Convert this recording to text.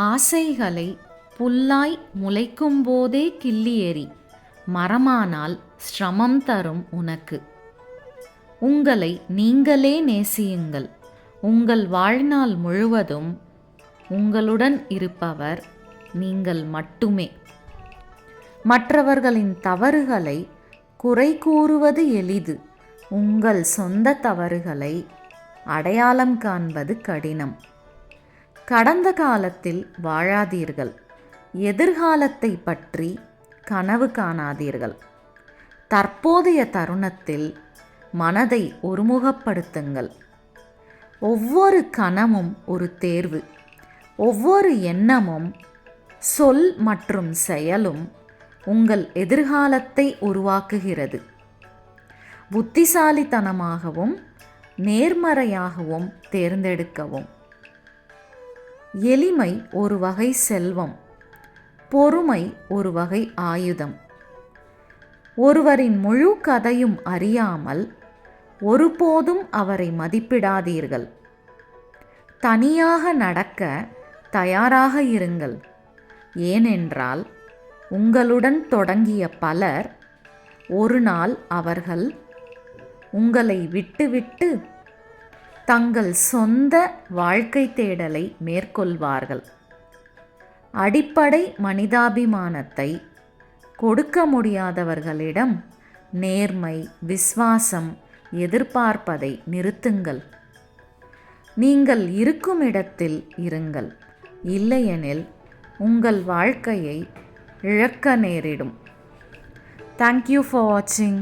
ஆசைகளை புல்லாய் முளைக்கும்போதே கிள்ளி எறி மரமானால் சிரமம் தரும் உனக்கு. உங்களை நீங்களே நேசியுங்கள். உங்கள் வாழ்நாள் முழுவதும் உங்களுடன் இருப்பவர் நீங்கள் மட்டுமே. மற்றவர்களின் தவறுகளை குறை கூறுவது எளிது. உங்கள் சொந்த தவறுகளை அடையாளம் காண்பது கடினம். கடந்த காலத்தில் வாழாதீர்கள். எதிர்காலத்தை பற்றி கனவு காணாதீர்கள். தற்போதைய தருணத்தில் மனதை ஒருமுகப்படுத்துங்கள். ஒவ்வொரு கணமும் ஒரு தேர்வு. ஒவ்வொரு எண்ணமும் சொல் மற்றும் செயலும் உங்கள் எதிர்காலத்தை உருவாக்குகிறது. புத்திசாலித்தனமாகவும் நேர்மறையாகவும் தேர்ந்தெடுக்கவும். எளிமை ஒரு வகை செல்வம் பொறுமை ஒரு வகை ஆயுதம். ஒருவரின் முழு கதையும் அறியாமல் ஒருபோதும் அவரை மதிப்பிடாதீர்கள். தனியாக நடக்க தயாராக இருங்கள். ஏனென்றால் உங்களுடன் தொடங்கிய பலர் ஒரு நாள் அவர்கள் உங்களை விட்டுவிட்டு தங்கள் சொந்த வாழ்க்கை தேடலை மேற்கொள்வார்கள். அடிப்படை மனிதாபிமானத்தை கொடுக்க முடியாதவர்களிடம் நேர்மை விசுவாசம் எதிர்பார்ப்பதை நிறுத்துங்கள். நீங்கள் இருக்கும் இடத்தில் இருங்கள். இல்லையெனில் உங்கள் வாழ்க்கையை இழக்க நேரிடும். தேங்க்யூ ஃபார் வாட்சிங்